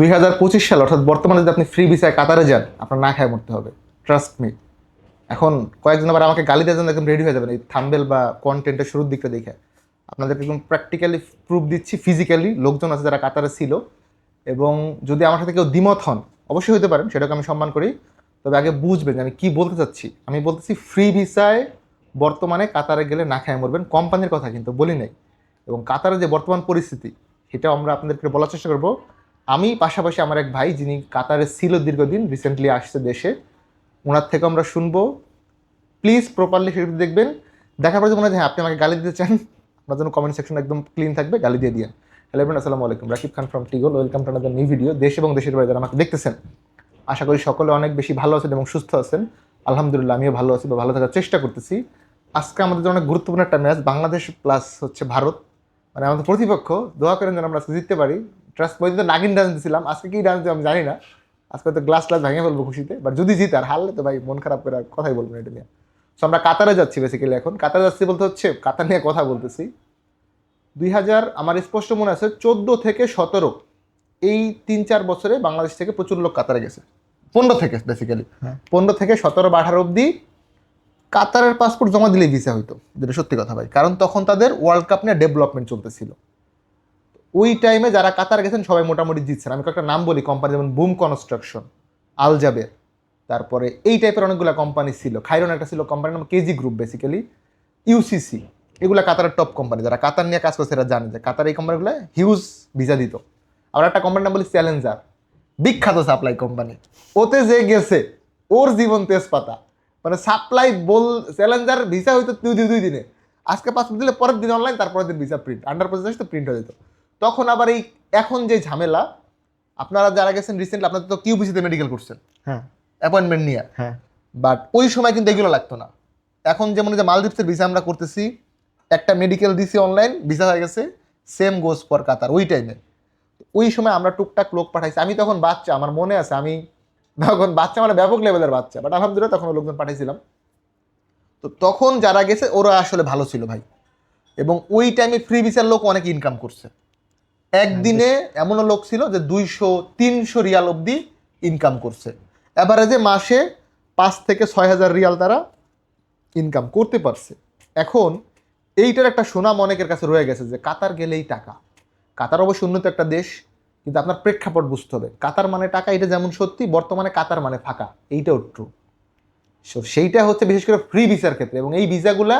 দুই হাজার পঁচিশ সাল, অর্থাৎ বর্তমানে যদি আপনি ফ্রি ভিসায় কাতারে যান, আপনার না খায় মরতে হবে। ট্রাস্ট মি এখন কয়েকজন আবার আমাকে গালি দেওয়ার জন্য একদম রেডি হয়ে যাবেন। এই থাম্বেল বা কন্টেন্টের শুরুর দিকটা দেখে। আপনাদেরকে একদম প্র্যাকটিক্যালি প্রুফ দিচ্ছি ফিজিক্যালি লোকজন আছে যারা কাতারে ছিল। এবং যদি আমার সাথে কেউ দ্বিমত হন, অবশ্যই হতে পারেন, সেটাকে আমি সম্মান করি। তবে আগে বুঝবেন আমি কি বলতে চাচ্ছি। আমি বলতেছি ফ্রি ভিসায় বর্তমানে কাতারে গেলে না খায় মরবেন। কোম্পানির কথা কিন্তু বলি নাই। এবং কাতারের যে বর্তমান পরিস্থিতি, সেটাও আমরা আপনাদেরকে বলার চেষ্টা করব। আমি পাশাপাশি আমার এক ভাই, যিনি কাতারে ছিল দীর্ঘদিন রিসেন্টলি আসছে দেশে। ওনার থেকে আমরা শুনব। প্লিজ প্রপারলি সেটা দেখবেন। দেখার পরে মনে হয় হ্যাঁ আপনি আমাকে গালি দিতে চান, আপনার জন্য কমেন্ট সেকশন একদম ক্লিন থাকবে, গালি দিয়ে দিন হ্যালো এভরিওয়ান আসসালামু আলাইকুম। Rakib Khan from টিগল welcome to another new video দেশ এবং দেশের বাইরে আমাকে দেখতেছেন, আশা করি সকলে অনেক বেশি ভালো আছেন এবং সুস্থ আছেন। আলহামদুলিল্লাহ, আমিও ভালো আছি বা ভালো থাকার চেষ্টা করতেছি। আজকে আমাদের অনেক গুরুত্বপূর্ণ একটা ম্যাচ বাংলাদেশ প্লাস হচ্ছে ভারত। মানে আমাদের প্রতিপক্ষ, দোয়া করেন যেন আমরা জিততে পারি। ট্রাস্ট বইতে তো নাগিন ডান্স দিছিলাম। আজকে কি ডান্স আমি জানি না। আজকে তো গ্লাস গ্লাস ভেঙে ফেলব খুশিতে। বাট যদি জিত আর হারলে তো ভাই মন খারাপ করে আর কথাই বলব না এটা নিয়ে। সো আমরা কাতারে যাচ্ছি বেসিক্যালি এখন। কাতারে যাচ্ছি বলতে হচ্ছে কাতার নিয়ে কথা বলতেছি। দুই হাজার আমার স্পষ্ট মনে আছে চোদ্দ থেকে সতেরো এই তিন চার বছরে বাংলাদেশ থেকে প্রচুর লোক কাতারে গেছে। পনেরো থেকে বেসিক্যালি। পনেরো থেকে সতেরো বা আঠারো অব্দি কাতারের পাসপোর্ট জমা দিলে ভিসা হইতো। যেটা সত্যি কথা ভাই। কারণ তখন তাদের ওয়ার্ল্ড কাপ নিয়ে ডেভেলপমেন্ট চলতেছিল। ওই টাইমে যারা কাতার গেছেন, সবাই মোটামুটি জিতছেন। আমি কয়েকটা নাম বলি কোম্পানি যেমন বুম কনস্ট্রাকশন আলজাবের তারপরে এই টাইপের অনেকগুলো কোম্পানি ছিল। খাইরন একটা ছিল কোম্পানির নাম কেজি গ্রুপ বেসিক্যালি ইউসিসি এগুলো কাতারের টপ কোম্পানি যারা কাতার নিয়ে কাজ করছে, এরা জানে যে কাতার এই কোম্পানিগুলো হিউজ ভিসা দিত। আবার একটা কোম্পানির নাম বলি চ্যালেঞ্জার বিখ্যাত সাপ্লাই কোম্পানি ওতে যে গেছে, ওর জীবন তেজপাতা। মানে সাপ্লাই বল চ্যালেঞ্জার ভিসা হইতো দুই দুই দুই দিনে। আজকে পাসপোর্ট দিলে পরের দিন অনলাইন তারপরের দিন ভিসা প্রিন্ট আন্ডার প্রসেস তো প্রিন্ট হয়ে যেত। তখন আবার এই এখন যে ঝামেলা আপনারা যারা গেছেন রিসেন্টলি আপনাদের তো কিউবিসিতে মেডিকেল করছেন। হ্যাঁ। অ্যাপয়েন্টমেন্ট নিয়ে। হ্যাঁ। বাট ওই সময় কিন্তু এগুলো লাগতো না। এখন যেমন যে মালদ্বীপসের ভিসা আমরা করতেছি একটা মেডিকেল দিছি অনলাইন ভিসা হয়ে গেছে সেম গোস ফর কাতার ওই টাইমে ওই সময় আমরা টুকটাক লোক পাঠাইছি। আমি তখন বাচ্চা আমার মনে আছে আমি তখন বাচ্চা মানে ব্যাপক লেভেলের বাচ্চা বাট আলহামদুলিল্লাহ তখন লোকজন পাঠাইছিলাম। তো তখন যারা গেছে ওরা আসলে ভালো ছিল ভাই। এবং ওই টাইমে ফ্রি ভিসার লোক অনেক ইনকাম করছে। একদিনে এমনও লোক ছিল যে দুইশো, তিনশো রিয়াল অবধি ইনকাম করছে। অ্যাভারেজে মাসে পাঁচ থেকে ছয় হাজার রিয়াল তারা ইনকাম করতে পারছে। এখন এইটার একটা সুনাম অনেকের কাছে রয়ে গেছে যে কাতার গেলেই টাকা। কাতার অবশ্য উন্নত একটা দেশ, কিন্তু আপনার প্রেক্ষাপট বুঝতে হবে। কাতার মানে টাকা, এটা যেমন সত্যি, বর্তমানে কাতার মানে ফাঁকা। এইটাও ট্রু সো সেইটা হচ্ছে বিশেষ করে ফ্রি ভিসার ক্ষেত্রে এবং এই ভিসাগুলা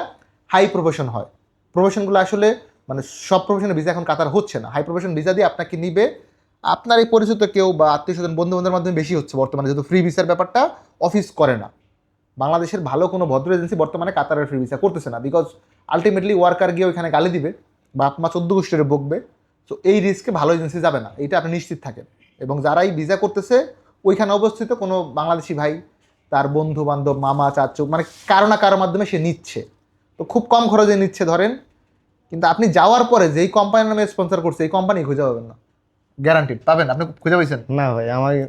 হাই প্রফেশন হয়। প্রফেশনগুলো আসলে মানে সব প্রফেশনের ভিসা এখন কাতার হচ্ছে না। হাই প্রফেশন ভিসা দিয়ে আপনাকে নিবে। আপনার এই পরিচিত কেউ বা আত্মীয় স্বজন বন্ধু বান্ধবের মাধ্যমে বেশি হচ্ছে বর্তমানে, যেহেতু ফ্রি ভিসার ব্যাপারটা অফিস করে না। বাংলাদেশের ভালো কোনো ভদ্র এজেন্সি বর্তমানে কাতারের ফ্রি ভিসা করতেছে না বিকজ আলটিমেটলি ওয়ার্কার গিয়ে ওইখানে গালি দিবে বা আপনার চোদ্দ গোষ্ঠীরে বকবে। তো এই রিস্কে ভালো এজেন্সি যাবে না। এটা আপনি নিশ্চিত থাকেন। এবং যারাই ভিসা করতেছে, ওইখানে অবস্থিত কোনো বাংলাদেশি ভাই, তার বন্ধু বান্ধব মামা, চাচু মানে কারও না কারোর মাধ্যমে সে নিচ্ছে। তো খুব কম খরচে নিচ্ছে, ধরেন কিন্তু আপনি যাওয়ার পরে যেই কোম্পানির নামে স্পন্সর করছে এই কোম্পানি খুঁজে পাবেন না। গ্যারান্টিড পাবেন। আপনি খুঁজে পাইছেন? না ভাই আমি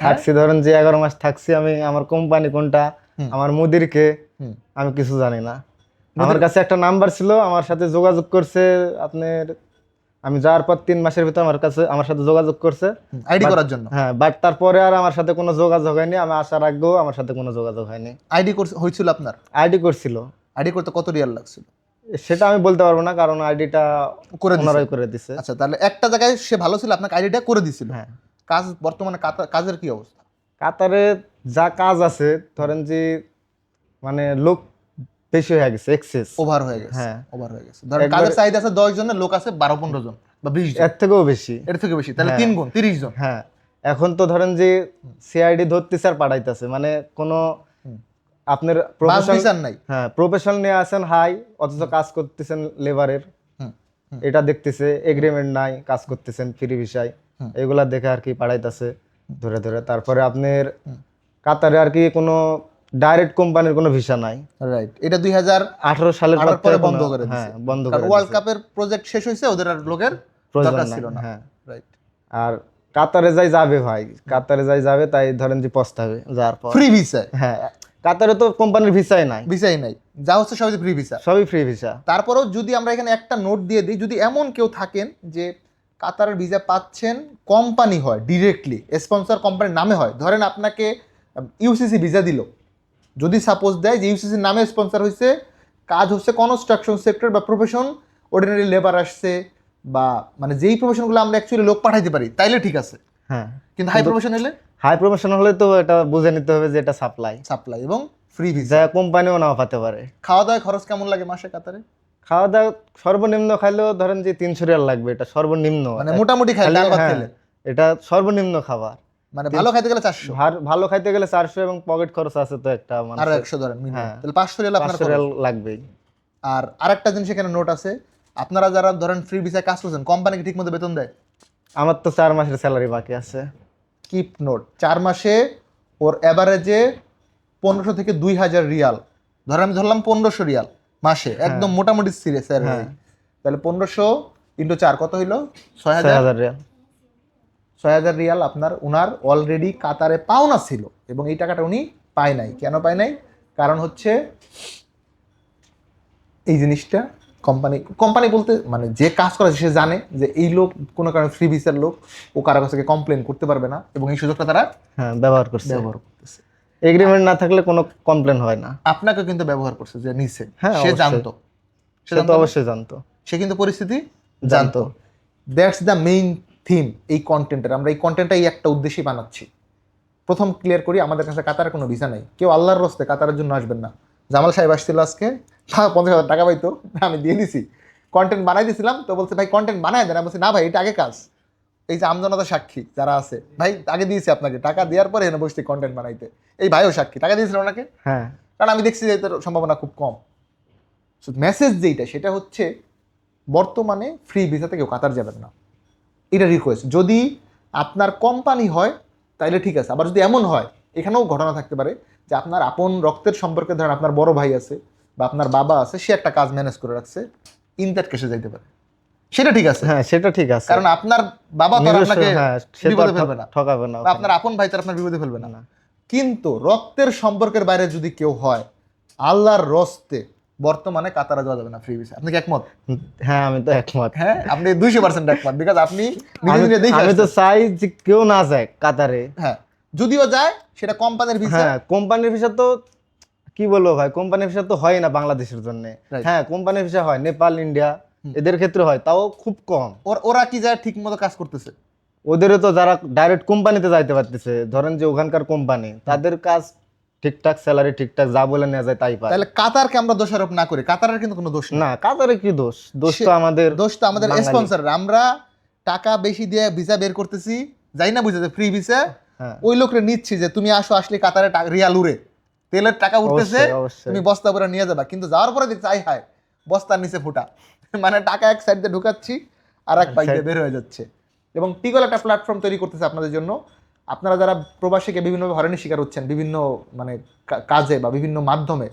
থাকছি ধরেন যে এগারো মাস থাকছি আমি আমার কোম্পানি কোনটা আমার মুদিরকে হুম। আমি কিছু জানি না। আমার কাছে একটা নাম্বার ছিল আমার সাথে যোগাযোগ করছে আপনার আমি যাওয়ার পর তিন মাসের ভিতর আমার কাছে আমার সাথে যোগাযোগ করছে। আইডি করার জন্য? হ্যাঁ বাট তারপরে আর আমার সাথে কোনো যোগাযোগ হয়নি আমি আসার আগেও আমার সাথে কোনো যোগাযোগ হয়নি। আইডি হয়েছিল আপনার? আইডি করছিল। আইডি করতে কত রিয়াল লাগছিল? সেটা আমি বলতে পারব না কারণ আইডিটা করে দিছে। ওনারাই করে দিছে। আচ্ছা তাহলে একটা জায়গায় সে ভালো ছিল আপনাকে আইডিটা করে দিছিল? হ্যাঁ। কাজ বর্তমানে কাজের কি অবস্থা? কাতারে যা কাজ আছে ধরেন যে মানে লোক বেশি হয়ে গেছে এক্সেস ওভার হয়ে গেছে হ্যাঁ। ওভার হয়ে গেছে। ধরেন কাজের চাহিদা আছে দশ জনের লোক আছে বারো পনেরো জন বা বিশ জন। এর থেকেও বেশি। এর থেকে বেশি তাহলে হ্যাঁ। তিন গুণ তিরিশ জন। হ্যাঁ। এখন তো ধরেন যে সিআইডি ধরতেছে আর পাঠাইতেছে মানে কোনো। আপনার প্রফেশন নাই। হ্যাঁ প্রফেশন নিয়ে আসেন হাই অথচ কাজ করতেছেন লেবারের। এটা দেখতেছে এগ্রিমেন্ট নাই কাজ করতেছেন ফ্রি ভিসায় এগুলা দেখে আর কি পাঠাইতেছে ধরে ধরে। তারপরে আপনার কাতারে আর কি কোনো ডাইরেক্ট কোম্পানির কোনো ভিসা নাই। রাইট এটা দুই হাজার আঠারো সালের পর বন্ধ করে হ্যাঁ বন্ধ করে ওয়ার্ল্ড কাপের প্রজেক্ট শেষ হয়েছে ওদের আর লোকের প্রয়োজন ছিল না। হ্যাঁ। রাইট আর কাতারে যাই যাবে ভাই কাতারে যাই যাবে তাই ধরেন যে পস্তাবে যাওয়ার পর। ফ্রি ভিসায় হ্যাঁ কাতারে তো কোম্পানির ভিসাই নাই। ভিসাই নাই। যা হচ্ছে সবই ফ্রি ভিসা সবই ফ্রি ভিসা তারপরেও যদি আমরা এখানে একটা নোট দিয়ে দিই যদি এমন কেউ থাকেন যে কাতারের ভিসা পাচ্ছেন কোম্পানি হয় ডিরেক্টলি স্পন্সর কোম্পানির নামে হয় ধরেন আপনাকে ইউসিসি ভিসা দিল। যদি সাপোজ দেয় যে ইউসিসির নামে স্পন্সর হয়েছে কাজ হচ্ছে কনস্ট্রাকশন সেক্টর বা প্রফেশন অর্ডিনারি লেবার আসছে বা মানে যেই প্রফেশনগুলো আমরা অ্যাকচুয়ালি লোক পাঠাইতে পারি তাইলে ঠিক আছে। হ্যাঁ। কিন্তু হাই প্রফেশন হলে হাই প্রফেশন হলে তো এটা বুঝে নিতে হবে যে এটা সাপ্লাই সাপ্লাই এবং ফ্রি ভিসা যা কোম্পানিও নাও পাতে পারে। খাওয়া দাওয়া খরচ কেমন লাগে মাসে কাতারে? খাওয়া দাওয়া সর্বনিম্ন খাইলেও ধরেন যে তিনশো রিয়াল লাগবে এটা সর্বনিম্ন। মানে মোটামুটি খাই ডাল ভাত খেলে। এটা সর্বনিম্ন খাবার। মানে ভালো খাইতে গেলে চারশো। ভার- ভালো খাইতে গেলে চারশো এবং পকেট খরচ আছে তো একটা আরও মানুষের। একশো ধরেন minimum। হ্যাঁ। তাহলে পাঁচশো রিয়াল আপনার পাঁচশো খরচ। রিয়াল লাগবেই। আর আরেকটা জিনিস এখানে নোট আছে আপনারা যারা ধরেন ফ্রি ভিসায় কাজ করছেন কোম্পানিকে ঠিক মতো বেতন দেয়? আমার তো চার মাসের স্যালারি বাকি আছে। Keep note. চার মাসে ওর অ্যাভারেজে পনেরোশো থেকে দুই হাজার রিয়াল। ধর আমি ধরলাম পনেরোশো রিয়াল মাসে একদম মোটামুটি সিরিয়াস হ্যাঁ। তাহলে পনেরোশো ইন্টু চার কত হইল? ছয় হাজার? রিয়াল। ছয় হাজার রিয়াল আপনার উনার অলরেডি কাতারে পাওনা ছিল এবং এই টাকাটা উনি পায় নাই। কেন পায় নাই? কারণ হচ্ছে এই জিনিসটা কোম্পানি কোম্পানি বলতে মানে যে কাজ করে সে জানে যে এই লোক কোনো কারণে ফ্রি ভিসার লোক ও কারও কাছ কমপ্লেন করতে পারবে না এবং এই সুযোগটা তারা হ্যাঁ ব্যবহার করছে। ব্যবহার করতেছে। এগ্রিমেন্ট না থাকলে কোনো কমপ্লেন হয় না। আপনাকে কিন্তু ব্যবহার করছে যে নিছে। হ্যাঁ, সে জানতো। সে তো অবশ্যই জানতো। সে কিন্তু পরিস্থিতি জানতো। দ্যাটস দ্য মেইন থিম এই কন্টেন্টের আমরা এই কন্টেন্টটাই একটা উদ্দেশ্যেই বানাচ্ছি। প্রথম ক্লিয়ার করি আমাদের কাছে কাতারের কোনো ভিসা নেই। কেউ আল্লাহর রস্তে কাতারের জন্য আসবেন না। জামাল সাহেব আসছিল আজকে। পঞ্চাশ হাজার টাকা পাইতো আমি দিয়ে দিছি। কন্টেন্ট বানাই দিয়েছিলাম তো বলছে ভাই কন্টেন্ট বানায় দেন। আমি বলছি না ভাই এটা আগে কাজ। এই যে আমজনতা সাক্ষী যারা আছে ভাই আগে দিয়েছি আপনাকে টাকা দেওয়ার পরে এনে বসছি কন্টেন্ট বানাইতে। এই ভাইও সাক্ষী টাকা দিয়েছিল ওনাকে। হ্যাঁ। কারণ আমি দেখছি যে এটার সম্ভাবনা খুব কম। মেসেজ যেইটা সেটা হচ্ছে বর্তমানে ফ্রি ভিসাতে কেউ কাতার যাবেন না। এটা রিকোয়েস্ট যদি আপনার কোম্পানি হয় তাইলে ঠিক আছে। আবার যদি এমন হয় এখানেও ঘটনা থাকতে পারে যে আপনার আপন রক্তের সম্পর্কে ধরেন আপনার বড় ভাই আছে বা আপনার বাবা আছে সে একটা কাজ ম্যানেজ করে রাখছে ইন দ্যাট কেসে যাইতে পারে। সেটা ঠিক আছে। হ্যাঁ সেটা ঠিক আছে। কারণ আপনার বাবা তো আপনাকে হ্যাঁ, বিপদে ফেলবে না। ঠকাবে না আপনার আপন ভাই তো আর আপনার বিপদে ফেলবে না। কিন্তু রক্তের সম্পর্কের বাইরে যদি কেউ হয় আল্লাহর রস্তে বর্তমানে কাতারা যাওয়া যাবে না ফ্রি ভিসা আপনি কি একমত? হ্যাঁ আমি তো একমত। হ্যাঁ আপনি দুইশো পার্সেন্ট একমত। বিকজ আপনি আমি- তো। চাই যে কেউ না যায় কাতারে। হ্যাঁ যদিও যায় সেটা কোম্পানির ভিসা হ্যাঁ কোম্পানির ভিসা তো কি বলব ভাই? কোম্পানি ভিসা তো হয় না বাংলাদেশের জন্য। হ্যাঁ কোম্পানির ভিসা হয় নেপাল ইন্ডিয়া এদের ক্ষেত্রে হয় তাও খুব কম। ওর কি যায় ঠিক মতো কাজ করতেছে? ওদেরও তো যারা ডাইরেক্ট কোম্পানিতে যাইতে পারতেছে ধরেন যে ওখানকার কোম্পানি তাদের কাজ ঠিকঠাক স্যালারি ঠিকঠাক যা বলে নেওয়া যায় তাই পায়। তাহলে কাতারকে আমরা দোষারোপ না করি কাতারের কিন্তু কোনো দোষ না না কাতারে কি দোষ? দোষ তো আমাদের দোষ তো আমাদের স্পন্সর আমরা টাকা বেশি দিয়ে ভিসা বের করতেছি যাই না বুঝতে ফ্রি ভিসা হ্যাঁ। ওই লোকরে নিচ্ছি যে তুমি আসো আসলে কাতারে রিয়াল উড়ে। তেলের টাকা উঠতেছে। তুমি বস্তা করে নিয়ে যাবা। কিন্তু যাওয়ার পরে দেখছি আই হায় বস্তার নিচে ফুটা। মানে টাকা এক সাইড দিয়ে ঢুকাচ্ছি আর এক পাইতে বের হয়ে যাচ্ছে। এবং টিগল একটা প্ল্যাটফর্ম তৈরি করতেছে আপনাদের জন্য। আপনারা যারা প্রবাসীকে বিভিন্নভাবে হয়রানির শিকার হচ্ছেন বিভিন্ন মানে কাজে বা বিভিন্ন মাধ্যমে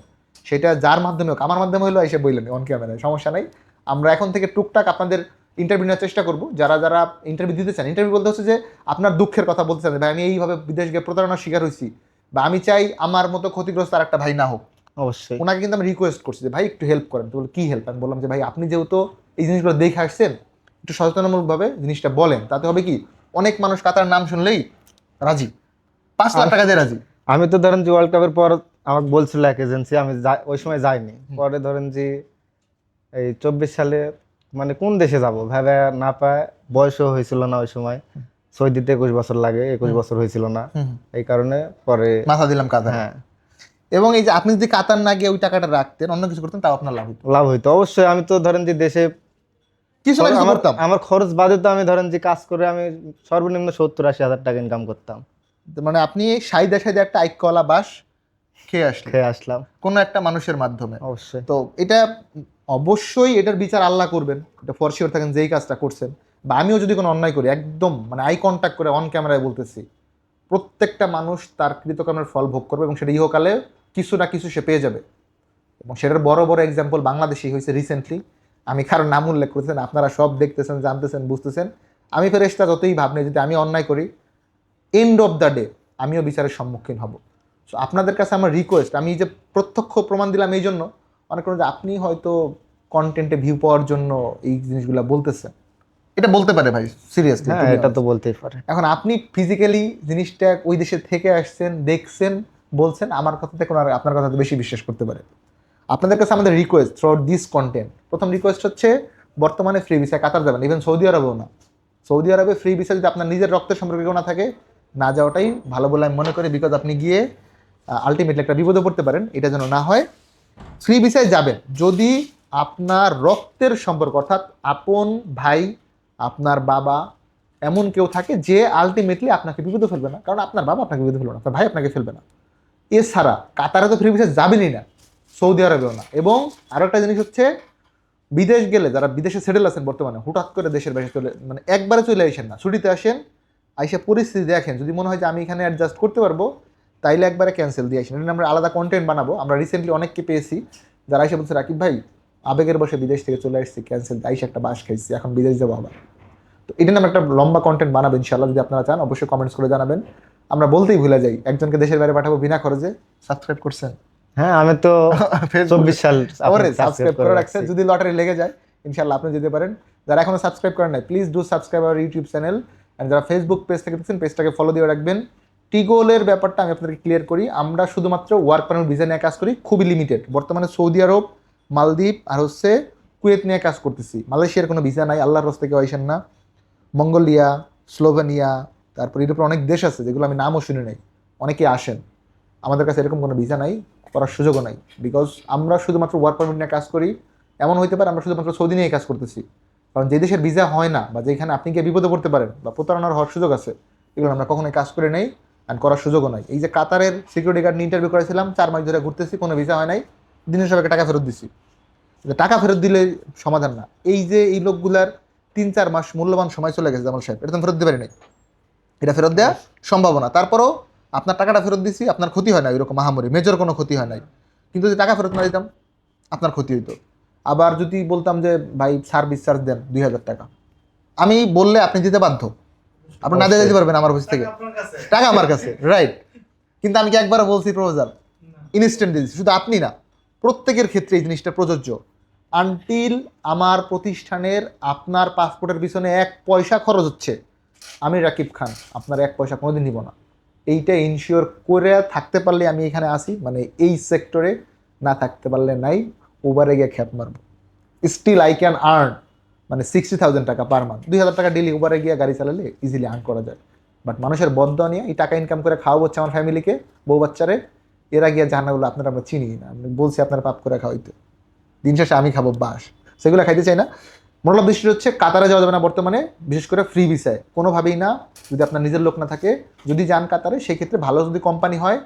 সেটা যার মাধ্যমে হোক আমার মাধ্যমে হলেও এসে বললেন অন ক্যামেরায় সমস্যা নাই। আমরা এখন থেকে টুকটাক আপনাদের ইন্টারভিউ নেওয়ার চেষ্টা করব। যারা যারা ইন্টারভিউ দিতে চান ইন্টারভিউ বলতে হচ্ছে যে আপনার দুঃখের কথা বলতে চান ভাই আমি এইভাবে বিদেশ গিয়ে প্রতারণার শিকার হয়েছি বা আমি চাই আমার মতো ক্ষতিগ্রস্ত আর একটা ভাই না হোক। অবশ্যই। ওনাকে কিন্তু আমি রিকোয়েস্ট করছি যে ভাই একটু হেল্প করেন। তো বলে কি হেল্প আমি বললাম যে ভাই আপনি যেহেতু এই জিনিসগুলো দেখে আসছেন একটু সচেতনমূলকভাবে জিনিসটা বলেন। তাতে হবে কি অনেক মানুষ কাতার নাম শুনলেই রাজি। পাঁচ লাখ টাকা দিয়ে রাজি। আমি তো ধরেন যে ওয়ার্ল্ড কাপের পর আমাকে বলছিল এক এজেন্সি আমি ওই সময় যাইনি। পরে ধরেন যে এই চব্বিশ সালে মানে কোন দেশে যাব? ভেবে না পায় বয়সও হয়েছিল না ওই সময়। সৌদিতে একুশ বছর লাগে একুশ বছর হয়েছিল না। এই কারণে পরে মাথা দিলাম কাতার হ্যাঁ। এবং এই যে আপনি যদি কাতার না গিয়ে ওই টাকাটা রাখতেন অন্য কিছু করতেন তাও আপনার লাভ হতো লাভ হইতো। অবশ্যই আমি তো ধরেন যে দেশে কিছু না আমার আমার খরচ বাদে তো আমি ধরেন যে কাজ করে আমি সর্বনিম্ন সত্তর আশি হাজার টাকা ইনকাম করতাম। মানে আপনি সাইদা সাইদা একটা আইকলা বাস খেয়ে আসলেন। খেয়ে আসলাম। কোনো একটা মানুষের মাধ্যমে। অবশ্যই। তো এটা অবশ্যই এটার বিচার আল্লাহ করবেন। এটা ফর শিওর থাকেন যেই কাজটা করছেন। বা আমিও যদি কোনো অন্যায় করি, একদম মানে আই কন্ট্যাক্ট করে অন ক্যামেরায় বলতেছি, প্রত্যেকটা মানুষ তার কৃতকর্মের ফল ভোগ করবে এবং সেটা ইহকালে কিছু না কিছু সে পেয়ে যাবে। এবং সেটার বড় বড় এক্সাম্পল বাংলাদেশে হয়েছে রিসেন্টলি আমি কারোর নাম উল্লেখ করেছেন, আপনারা সব দেখতেছেন, জানতেছেন, বুঝতেছেন। আমি ফেরেস্তা যতই ভাবনি, যদি আমি অন্যায় করি এন্ড অফ দ্য ডে আমিও বিচারের সম্মুখীন হব। সো আপনাদের কাছে আমার রিকোয়েস্ট আমি যে প্রত্যক্ষ প্রমাণ দিলাম এই জন্য অনেক যে আপনি হয়তো কন্টেন্টে ভিউ পাওয়ার জন্য এই জিনিসগুলো বলতেছেন। এটা বলতে পারে ভাই সিরিয়াসলি হ্যাঁ এটা তো বলতেই পারে। এখন আপনি ফিজিক্যালি জিনিসটা ওই দেশে থেকে আসছেন দেখছেন বলছেন আমার কথাতে কোনো আর আপনার কথাতে বেশি বিশ্বাস করতে পারে। আপনাদের কাছে আমাদের রিকোয়েস্ট থ্রু দিস কন্টেন্ট প্রথম রিকোয়েস্ট হচ্ছে বর্তমানে ফ্রি ভিসা কাতার যাবেন ইভেন সৌদি আরবেও না। সৌদি আরবে ফ্রি ভিসা যদি আপনার নিজের রক্তের সম্পর্কে কেউ না থাকে না যাওয়াটাই ভালো বলে আমি মনে করি বিকজ আপনি গিয়ে আলটিমেটলি একটা বিপদে পড়তে পারেন এটা যেন না হয়। ফ্রি ভিসায় যাবেন। যদি আপনার রক্তের সম্পর্ক অর্থাৎ আপন ভাই আপনার বাবা এমন কেউ থাকে যে আলটিমেটলি আপনাকে বিপদে ফেলবে না। কারণ আপনার বাবা আপনাকে বিপদে ফেলবে না, আপনার ভাই আপনাকে ফেলবে না। এছাড়া কাতারে তো ফ্রি ভিসা যাবেনই না, সৌদি আরবেও না। এবং আরও একটা জিনিস হচ্ছে, বিদেশ গেলে যারা বিদেশে সেটেল আছেন বর্তমানে হুঠাৎ করে দেশের বাইরে চলে মানে একবারে চলে আসেন না। ছুটিতে আসেন, আইসা পরিস্থিতি দেখেন। যদি মনে হয় যে আমি এখানে অ্যাডজাস্ট করতে পারব, তাইলে একবারে ক্যান্সেল দিয়ে আসেন। আমরা আলাদা কন্টেন্ট বানাবো। আমরা রিসেন্টলি অনেককে পেয়েছি, যারা এসে বলছে, রাকিব ভাই, আবেগের বসে বিদেশ থেকে চলে আসছি ক্যান্সেল আইসা একটা বাস খাইছি, এখন বিদেশ যাব আবার। তো এটা আমরা একটা লম্বা কন্টেন্ট বানাবো ইনশাল্লাহ যদি আপনারা চান অবশ্যই কমেন্টস করে জানাবেন। আমরা বলতেই ভুলে যাই একজনকে দেশের বাইরে পাঠাবো বিনা খরচে সাবস্ক্রাইব করছেন। হ্যাঁ আমি তো চব্বিশ সাল সাবস্ক্রাইব করে রাখছে। যদি লটারি লেগে যায় ইনশাল্লাহ আপনি যেতে পারেন। যারা এখনও সাবস্ক্রাইব করেন নাই please do subscribe our YouTube channel and যারা ফেসবুক পেজ থেকে দেখছেন পেজটাকে ফলো দিয়ে রাখবেন। টিগোলের ব্যাপারটা আমি আপনাদেরকে ক্লিয়ার করি। আমরা শুধুমাত্র ওয়ার্ক পারমিট ভিসা নিয়ে কাজ করি খুবই লিমিটেড বর্তমানে সৌদি আরব মালদ্বীপ আর হচ্ছে কুয়েত নিয়ে কাজ করতেছি। মালয়েশিয়ার কোনো ভিসা নাই আল্লাহর রস থেকে আইসেন না। মঙ্গোলিয়া, স্লোভেনিয়া, তারপর ইউরোপের অনেক দেশ আছে যেগুলো আমি নামও শুনি নাই। অনেকে আসেন। আমাদের কাছে এরকম কোনো ভিসা নাই, করার সুযোগও নাই। বিকজ আমরা শুধুমাত্র ওয়ার্ক পারমিট নিয়ে কাজ করি, এমন হইতে পারে আমরা শুধুমাত্র সৌদি নিয়ে কাজ করতেছি। কারণ যে দেশের ভিসা হয় না বা যেখানে আপনি গিয়ে বিপদে পড়তে পারেন বা প্রতারণার হওয়ার সুযোগ আছে, এগুলো আমরা কখনোই কাজ করে নেই অ্যান্ড করার সুযোগও নাই। এই যে কাতারের সিকিউরিটি গার্ড নিয়ে ইন্টারভিউ করেছিলাম, চার মাস ধরে ঘুরতেছি, কোনো ভিসা হয় নাই। দিনের সবাইকে টাকা ফেরত দিছি। টাকা ফেরত দিলে সমাধান না। এই যে এই লোকগুলার তিন চার মাস মূল্যবান সময় চলে গেছে জামাল সাহেব। এটা তো আমি ফেরত দিতে পারি নাই। এটা ফেরত দেওয়া সম্ভব না তারপরও আপনার টাকাটা ফেরত দিছি আপনার ক্ষতি হয় না এরকম মহামারী। মেজর কোনো ক্ষতি হয় নাই। কিন্তু যদি টাকা ফেরত না দিতাম আপনার ক্ষতি হইতো। আবার যদি বলতাম যে ভাই সার্ভিস চার্জ দেন দুই হাজার টাকা। আমি বললে আপনি দিতে বাধ্য। আপনি না দিয়ে দিতে পারবেন আমার অফিস থেকে। টাকা আমার কাছে। রাইট কিন্তু আমি কি একবার বলছি প্রপোজাল ইনস্ট্যান্ট দিয়েছি শুধু আপনি না। প্রত্যেকের ক্ষেত্রে এই জিনিসটা প্রযোজ্য। আনটিল আমার প্রতিষ্ঠানের আপনার পাসপোর্টের পিছনে এক পয়সা খরচ হচ্ছে। আমি রাকিব খান, আপনার এক পয়সা কোনোদিন নিব না। এইটা ইনশিওর করে থাকতে পারলে আমি এখানে আসি মানে এই সেক্টরে না থাকতে পারলে নাই ওভারে গিয়ে খ্যাপ মারবো। স্টিল আই ক্যান আর্ন মানে সিক্সটি থাউজেন্ড টাকা পার মান্থ দুই হাজার টাকা ডেলি ওভারে গিয়ে গাড়ি চালালে ইজিলি আর্ন করা যায়। বাট মানুষের বদ্ধ নিয়ে, এই টাকা ইনকাম করে খাওয়া হচ্ছে আমার ফ্যামিলিকে বউ বাচ্চারে, এরা গিয়ে জাহান্নাগুলো আপনারা আমরা চিনি না। আমি বলছি আপনারা পাপ করে খাওয়াইতে। দিন শেষে আমি খাব বাস। সেগুলো খাইতে চাই না। মনোলাভ দৃষ্টি হচ্ছে, কাতারে যাওয়া যাবে না বর্তমানে, বিশেষ করে ফ্রি ভিসায় কোনোভাবেই না, যদি আপনার নিজের লোক না থাকে, যদি যান কাতারে সেই ক্ষেত্রে ভালো যদি কোম্পানি হয়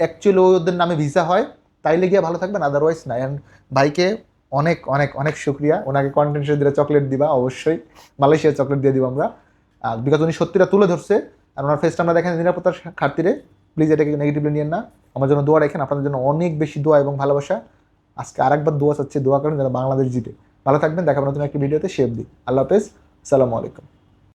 অ্যাকচুয়ালি ওদের নামে ভিসা হয়, তাইলে গিয়ে ভালো থাকবেন আদারওয়াইজ না। অ্যান্ড ভাইকে অনেক অনেক অনেক শুক্রিয়া। ওনাকে কন্টেন্ট দিলে চকলেট দিবা, অবশ্যই। মালয়েশিয়ার চকলেট দিয়ে দিব আমরা। আর বিকজ উনি সত্যিটা তুলে ধরছে, আর ওনার ফেসটা আমরা দেখেন নিরাপত্তার খাতিরে। প্লিজ এটাকে নেগেটিভলি নিয়েন না। আমার জন্য দোয়া রাখেন। আপনাদের জন্য অনেক বেশি দোয়া এবং ভালোবাসা। আজকে আরেকবার দোয়া চাচ্ছি, দোয়া করেন যেন বাংলাদেশ জিতে। ভালো থাকবেন দেখাবেন নতুন একটি ভিডিওতে শেপ দিই আল্লাহ হাফেজ, সালামু আলাইকুম।